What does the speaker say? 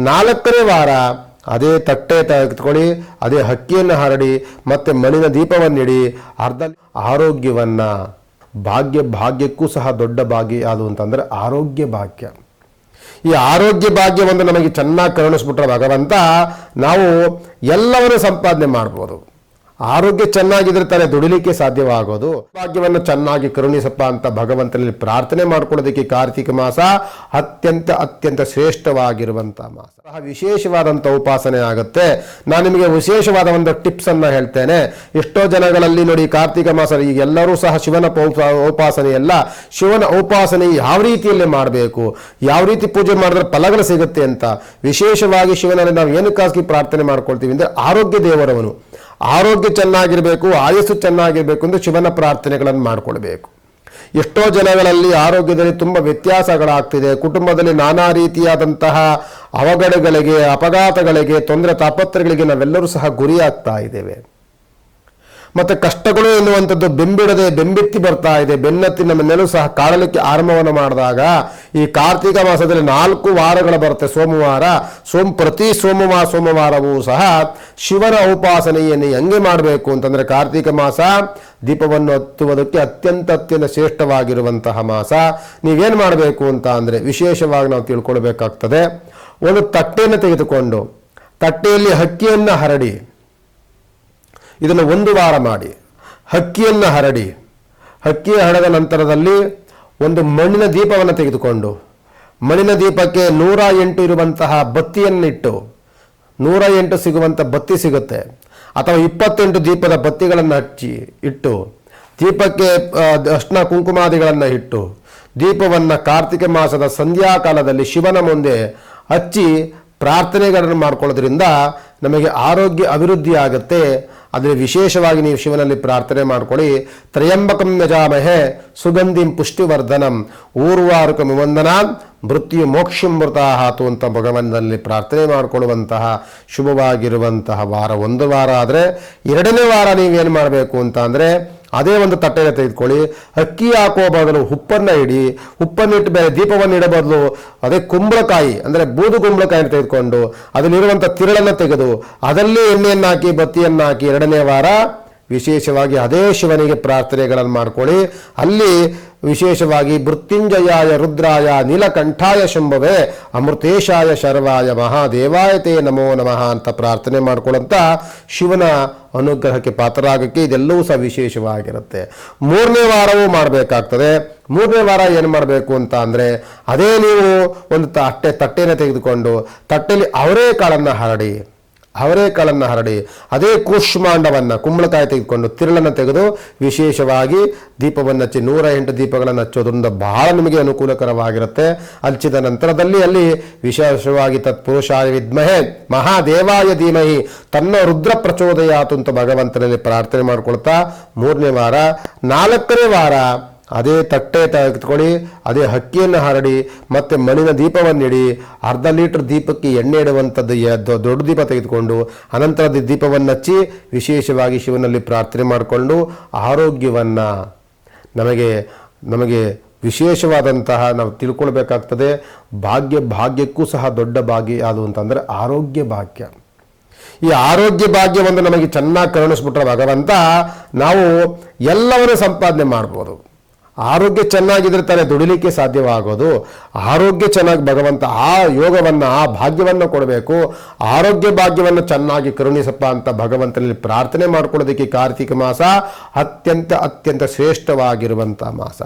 ನಾಲ್ಕನೇ ವಾರ ಅದೇ ತಟ್ಟೆ ತೆಗೆದುಕೊಳ್ಳಿ ಅದೇ ಹಕ್ಕಿಯನ್ನು ಹರಡಿ, ಮತ್ತೆ ಮಣ್ಣಿನ ದೀಪವನ್ನಿಡಿ, ಅರ್ಧ ಆರೋಗ್ಯವನ್ನ, ಭಾಗ್ಯ, ಭಾಗ್ಯಕ್ಕೂ ಸಹ ದೊಡ್ಡ ಭಾಗ್ಯ ಯಾವುದು ಅಂತಂದ್ರೆ ಆರೋಗ್ಯ ಭಾಗ್ಯ. ಈ ಆರೋಗ್ಯ ಭಾಗ್ಯವನ್ನು ನಮಗೆ ಚೆನ್ನಾಗಿ ಕರುಣಿಸ್ಬಿಟ್ರೆ ಭಗವಂತ ನಾವು ಎಲ್ಲವನ್ನು ಸಂಪಾದನೆ ಮಾಡ್ಬೋದು. ಆರೋಗ್ಯ ಚೆನ್ನಾಗಿದ್ರೆ ತಾನೇ ದುಡಿಲಿಕ್ಕೆ ಸಾಧ್ಯವಾಗೋದು. ಭಾಗ್ಯವನ್ನು ಚೆನ್ನಾಗಿ ಕರುಣಿಸಪ್ಪ ಅಂತ ಭಗವಂತನಲ್ಲಿ ಪ್ರಾರ್ಥನೆ ಮಾಡ್ಕೊಳ್ಳೋದಕ್ಕೆ ಕಾರ್ತಿಕ ಮಾಸ ಅತ್ಯಂತ ಅತ್ಯಂತ ಶ್ರೇಷ್ಠವಾಗಿರುವಂತ ಮಾಸ. ವಿಶೇಷವಾದಂಥ ಉಪಾಸನೆ ಆಗುತ್ತೆ. ನಾನು ನಿಮಗೆ ವಿಶೇಷವಾದ ಒಂದು ಟಿಪ್ಸ್ ಅನ್ನ ಹೇಳ್ತೇನೆ. ಎಷ್ಟೋ ಜನಗಳಲ್ಲಿ ನೋಡಿ ಕಾರ್ತಿಕ ಮಾಸ ಈಗ ಎಲ್ಲರೂ ಸಹ ಶಿವನ ಉಪಾಸನೆ ಎಲ್ಲ ಶಿವನ ಉಪಾಸನೆ ಯಾವ ರೀತಿಯಲ್ಲಿ ಮಾಡಬೇಕು? ಯಾವ ರೀತಿ ಪೂಜೆ ಮಾಡಿದ್ರೆ ಫಲಗಳು ಸಿಗುತ್ತೆ ಅಂತ. ವಿಶೇಷವಾಗಿ ಶಿವನಲ್ಲಿ ನಾವು ಏನು ಖಾಸಗಿ ಪ್ರಾರ್ಥನೆ ಮಾಡ್ಕೊಳ್ತೀವಿ ಅಂದ್ರೆ ಆರೋಗ್ಯ ದೇವರವನು. ಆರೋಗ್ಯ ಚೆನ್ನಾಗಿರಬೇಕು, ಆಯಸ್ಸು ಚೆನ್ನಾಗಿರಬೇಕು ಎಂದು ಶಿವನ ಪ್ರಾರ್ಥನೆಗಳನ್ನು ಮಾಡಿಕೊಳ್ಬೇಕು. ಎಷ್ಟೋ ಜನಗಳಲ್ಲಿ ಆರೋಗ್ಯದಲ್ಲಿ ತುಂಬ ವ್ಯತ್ಯಾಸಗಳಾಗ್ತಿದೆ. ಕುಟುಂಬದಲ್ಲಿ ನಾನಾ ರೀತಿಯಾದಂತಹ ಅವಘಡಗಳಿಗೆ, ಅಪಘಾತಗಳಿಗೆ, ತೊಂದರೆ ತಾಪತ್ರಗಳಿಗೆ ನಾವೆಲ್ಲರೂ ಸಹ ಗುರಿಯಾಗ್ತಾ ಇದ್ದೇವೆ. ಮತ್ತು ಕಷ್ಟಗಳು ಎನ್ನುವಂಥದ್ದು ಬೆಂಬಿಡದೆ ಬೆಂಬೆತ್ತಿ ಬರ್ತಾ ಇದೆ. ಬೆನ್ನತ್ತಿ ನಮ್ಮನ್ನೆಲ್ಲೂ ಸಹ ಕಾಡಲಿಕ್ಕೆ ಆರಂಭವನ್ನು ಮಾಡಿದಾಗ ಈ ಕಾರ್ತಿಕ ಮಾಸದಲ್ಲಿ ನಾಲ್ಕು ವಾರಗಳು ಬರುತ್ತೆ ಸೋಮವಾರ. ಸೋಮ್, ಪ್ರತಿ ಸೋಮವಾರ ಸೋಮವಾರವೂ ಸಹ ಶಿವನ ಉಪಾಸನೆಯನ್ನು ಹೆಂಗೆ ಮಾಡಬೇಕು ಅಂತಂದ್ರೆ ಕಾರ್ತಿಕ ಮಾಸ ದೀಪವನ್ನು ಹತ್ತುವುದಕ್ಕೆ ಅತ್ಯಂತ ಅತ್ಯಂತ ಶ್ರೇಷ್ಠವಾಗಿರುವಂತಹ ಮಾಸ. ನೀವೇನು ಮಾಡಬೇಕು ಅಂತ ಅಂದರೆ ವಿಶೇಷವಾಗಿ ನಾವು ತಿಳ್ಕೊಳ್ಬೇಕಾಗ್ತದೆ. ಒಂದು ತಟ್ಟೆಯನ್ನು ತೆಗೆದುಕೊಂಡು ತಟ್ಟೆಯಲ್ಲಿ ಹಕ್ಕಿಯನ್ನು ಹರಡಿ, ಇದನ್ನು ಒಂದು ವಾರ ಮಾಡಿ. ಹಕ್ಕಿಯನ್ನು ಹರಡಿ ಹಕ್ಕಿ ಹಣದ ನಂತರದಲ್ಲಿ ಒಂದು ಮಣ್ಣಿನ ದೀಪವನ್ನು ತೆಗೆದುಕೊಂಡು ಮಣ್ಣಿನ ದೀಪಕ್ಕೆ ನೂರ ಎಂಟು ಇರುವಂತಹ ಬತ್ತಿಯನ್ನಿಟ್ಟು ನೂರ ಎಂಟು ಸಿಗುವಂಥ ಬತ್ತಿ ಸಿಗುತ್ತೆ. ಅಥವಾ ಇಪ್ಪತ್ತೆಂಟು ದೀಪದ ಬತ್ತಿಗಳನ್ನು ಹಚ್ಚಿ ಇಟ್ಟು ದೀಪಕ್ಕೆ ಅಷ್ಟ ಕುಂಕುಮಾದಿಗಳನ್ನು ಇಟ್ಟು ದೀಪವನ್ನು ಕಾರ್ತಿಕ ಮಾಸದ ಸಂಧ್ಯಾಕಾಲದಲ್ಲಿ ಶಿವನ ಮುಂದೆ ಹಚ್ಚಿ ಪ್ರಾರ್ಥನೆಗಳನ್ನು ಮಾಡ್ಕೊಳ್ಳೋದ್ರಿಂದ ನಮಗೆ ಆರೋಗ್ಯ ಅಭಿವೃದ್ಧಿ ಆಗುತ್ತೆ ಆದರೆ ವಿಶೇಷವಾಗಿ ನೀವು ಶಿವನಲ್ಲಿ ಪ್ರಾರ್ಥನೆ ಮಾಡ್ಕೊಳ್ಳಿ. ತ್ರಯಂಬಕಂ ಯಜಾಮಹೆ ಸುಗಂಧಿಂ ಪುಷ್ಟಿವರ್ಧನಂ ಊರ್ವಾರುಕ ವಂದನಾನ್ ಮೃತ್ಯು ಮೋಕ್ಷಮೃತ ಹಾತು ಅಂತ ಭಗವಂತನಲ್ಲಿ ಪ್ರಾರ್ಥನೆ ಮಾಡಿಕೊಳ್ಳುವಂತಹ ಶುಭವಾಗಿರುವಂತಹ ವಾರ ಒಂದು ವಾರ. ಆದರೆ ಎರಡನೇ ವಾರ ನೀವೇನು ಮಾಡಬೇಕು ಅಂತ ಅಂದರೆ ಅದೇ ಒಂದು ತಟ್ಟೆಯನ್ನು ತೆಗೆದುಕೊಳ್ಳಿ. ಅಕ್ಕಿ ಹಾಕುವ ಬದಲು ಉಪ್ಪನ್ನು ಇಡಿ ಉಪ್ಪನ್ನಿಟ್ಟು ಬೇರೆ ದೀಪವನ್ನು ಇಡೋ ಬದಲು ಅದೇ ಕುಂಬಳಕಾಯಿ, ಅಂದರೆ ಬೂದು ಕುಂಬಳಕಾಯಿ ತೆಗೆದುಕೊಂಡು, ಅದರಲ್ಲಿರುವಂಥ ತಿರುಳನ್ನು ತೆಗೆದು, ಅದರಲ್ಲಿ ಎಣ್ಣೆಯನ್ನು ಹಾಕಿ ಬತ್ತಿಯನ್ನು ಹಾಕಿ ಎರಡನೇ ವಾರ ವಿಶೇಷವಾಗಿ ಅದೇ ಶಿವನಿಗೆ ಪ್ರಾರ್ಥನೆಗಳನ್ನು ಮಾಡ್ಕೊಳ್ಳಿ. ಅಲ್ಲಿ ವಿಶೇಷವಾಗಿ ಮೃತ್ಯುಂಜಯಾಯ ರುದ್ರಾಯ ನೀಲಕಂಠಾಯ ಶಂಭವೇ ಅಮೃತೇಶಾಯ ಶರ್ವಾಯ ಮಹಾದೇವಾಯತೆ ನಮೋ ನಮಃ ಅಂತ ಪ್ರಾರ್ಥನೆ ಮಾಡ್ಕೊಳ್ಳಂತ ಶಿವನ ಅನುಗ್ರಹಕ್ಕೆ ಪಾತ್ರರಾಗಕ್ಕೆ ಇದೆಲ್ಲವೂ ಸಹ ವಿಶೇಷವಾಗಿರುತ್ತೆ. ಮೂರನೇ ವಾರವೂ ಮಾಡಬೇಕಾಗ್ತದೆ. ಮೂರನೇ ವಾರ ಏನು ಮಾಡಬೇಕು ಅಂತ ಅಂದರೆ ಅದೇ ನೀವು ಒಂದು ತಟ್ಟೆ ತಟ್ಟೆನ ತೆಗೆದುಕೊಂಡು ತಟ್ಟೆಯಲ್ಲಿ ಅವರೇ ಕಾಳನ್ನು ಹರಡಿ ಅವರೇಕಾಳನ್ನು ಹರಡಿ, ಅದೇ ಕೂಷ್ಮಾಂಡವನ್ನು, ಕುಂಬಳಕಾಯಿ ತೆಗೆದುಕೊಂಡು ತಿರುಳನ್ನು ತೆಗೆದು ವಿಶೇಷವಾಗಿ ದೀಪವನ್ನು ಹಚ್ಚಿ ನೂರ ಎಂಟು ದೀಪಗಳನ್ನು ಹಚ್ಚೋದ್ರಿಂದ ಬಹಳ ನಿಮಗೆ ಅನುಕೂಲಕರವಾಗಿರುತ್ತೆ. ಹಚ್ಚಿದ ನಂತರದಲ್ಲಿ ಅಲ್ಲಿ ವಿಶೇಷವಾಗಿ ತತ್ಪುರುಷಾಯ ವಿದ್ಮಹೆ, ಮಹಾದೇವಾಯ ಧೀಮಹಿ, ತನ್ನ ರುದ್ರ ಪ್ರಚೋದಯಾತು ಅಂತ ಭಗವಂತನಲ್ಲಿ ಪ್ರಾರ್ಥನೆ ಮಾಡಿಕೊಳ್ತಾ ಮೂರನೇ ವಾರ, ನಾಲ್ಕನೇ ವಾರ ಅದೇ ತಟ್ಟೆ ತೆಗೆದುಕೊಳ್ಳಿ, ಅದೇ ಹಕ್ಕಿಯನ್ನು ಹರಡಿ, ಮತ್ತೆ ಮಣ್ಣಿನ ದೀಪವನ್ನಿಡಿ. ಅರ್ಧ ಲೀಟರ್ ದೀಪಕ್ಕೆ ಎಣ್ಣೆ ಇಡುವಂಥದ್ದು ದೊಡ್ಡ ದೀಪ ತೆಗೆದುಕೊಂಡು, ಅನಂತರದ ದೀಪವನ್ನು ಹಚ್ಚಿ ವಿಶೇಷವಾಗಿ ಶಿವನಲ್ಲಿ ಪ್ರಾರ್ಥನೆ ಮಾಡಿಕೊಂಡು ಆರೋಗ್ಯವನ್ನು ನಮಗೆ ನಮಗೆ ವಿಶೇಷವಾದಂತಹ ನಾವು ತಿಳ್ಕೊಳ್ಬೇಕಾಗ್ತದೆ. ಭಾಗ್ಯ, ಭಾಗ್ಯಕ್ಕೂ ಸಹ ದೊಡ್ಡ ಭಾಗ್ಯ ಯಾವುದು ಅಂತಂದರೆ ಆರೋಗ್ಯ ಭಾಗ್ಯ. ಈ ಆರೋಗ್ಯ ಭಾಗ್ಯವನ್ನು ನಮಗೆ ಚೆನ್ನಾಗಿ ಕರುಣಿಸ್ಬಿಟ್ರೆ ಭಗವಂತ ನಾವು ಎಲ್ಲವನ್ನು ಸಂಪಾದನೆ ಮಾಡ್ಬೋದು. ಆರೋಗ್ಯ ಚೆನ್ನಾಗಿದ್ರೆ ತಾನೇ ದುಡಿಲಿಕ್ಕೆ ಸಾಧ್ಯವಾಗೋದು. ಆರೋಗ್ಯ ಚೆನ್ನಾಗಿ ಭಗವಂತ ಆ ಯೋಗವನ್ನು, ಆ ಭಾಗ್ಯವನ್ನು ಕೊಡಬೇಕು. ಆರೋಗ್ಯ ಭಾಗ್ಯವನ್ನು ಚೆನ್ನಾಗಿ ಕರುಣಿಸಪ್ಪ ಅಂತ ಭಗವಂತನಲ್ಲಿ ಪ್ರಾರ್ಥನೆ ಮಾಡ್ಕೊಳ್ಳೋದಕ್ಕೆ ಕಾರ್ತಿಕ ಮಾಸ ಅತ್ಯಂತ ಅತ್ಯಂತ ಶ್ರೇಷ್ಠವಾಗಿರುವಂಥ ಮಾಸ.